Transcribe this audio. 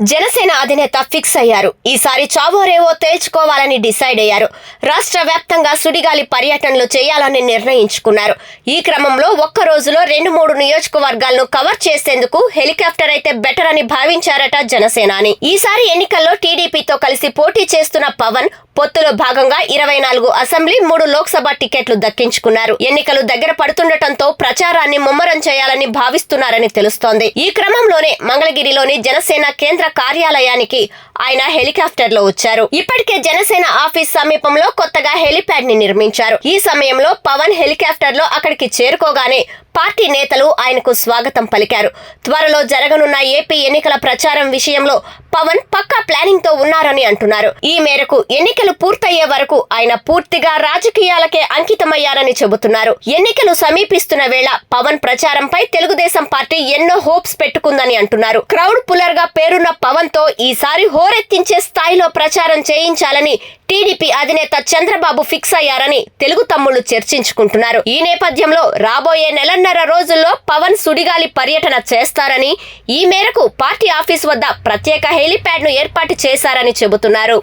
జనసేన అధినేత ఫిక్స్ అయ్యారు. ఈసారి చావోరేవో తేల్చుకోవాలని డిసైడ్ అయ్యారు. రాష్ట్ర వ్యాప్తంగా సుడిగాలి పర్యటనలు చేయాలని నిర్ణయించుకున్నారు. ఈ క్రమంలో ఒక్క రోజులో రెండు మూడు నియోజకవర్గాలను కవర్ చేసేందుకు హెలికాప్టర్ అయితే బెటర్ అని భావించారట జనసేనాని. ఈసారి ఎన్నికల్లో టీడీపీతో కలిసి పోటీ చేస్తున్న పవన్ పొత్తులో భాగంగా ఇరవై నాలుగు అసెంబ్లీ మూడు లోక్సభ టికెట్లు దక్కించుకున్నారు. ఎన్నికలు దగ్గర పడుతుండటంతో ప్రచారాన్ని ముమ్మరం చేయాలని భావిస్తున్నారని తెలుస్తోంది. ఈ క్రమంలోనే మంగళగిరిలోని జనసేన కేంద్ర కార్యాలయానికి ఆయన హెలికాప్టర్లో వచ్చారు. ఇప్పటికే జనసేన ఆఫీస్ సమీపంలో కొత్తగా హెలిప్యాడ్ని నిర్మించారు. ఈ సమయంలో పవన్ హెలికాప్టర్లో అక్కడికి చేరుకోగానే పార్టీ నేతలు ఆయనకు స్వాగతం పలికారు. త్వరలో జరగనున్న ఏపీ ఎన్నికల ప్రచారం విషయంలో పవన్ పక్కా ప్లానింగ్తో ఉన్నారని అంటున్నారు. ఈ మేరకు ఎన్నికలు పూర్తయ్యే వరకు ఆయన పూర్తిగా రాజకీయాలకే అంకితమయ్యారని చెబుతున్నారు. ఎన్నికలు సమీపిస్తున్న వేళ పవన్ ప్రచారంపై తెలుగుదేశం పార్టీ ఎన్నో హోప్స్ పెట్టుకుందని అంటున్నారు. క్రౌడ్ పుల్లర్గా పేరున్న పవన్తో ఈసారి హోరెత్తించే స్థాయిలో ప్రచారం చేయించాలని టీడీపీ అధినేత చంద్రబాబు ఫిక్స్ అయ్యారని తెలుగు తమ్ముళ్ళు చర్చించుకుంటున్నారు. ఈ నేపథ్యంలో రాబోయే నెలన్నర రోజుల్లో పవన్ సుడిగాలి పర్యటన చేస్తారని ఈ మేరకు పార్టీ ఆఫీస్ వద్ద ప్రత్యేక హెలిప్యాడ్ను ఏర్పాటు చేశారని చెబుతున్నారు.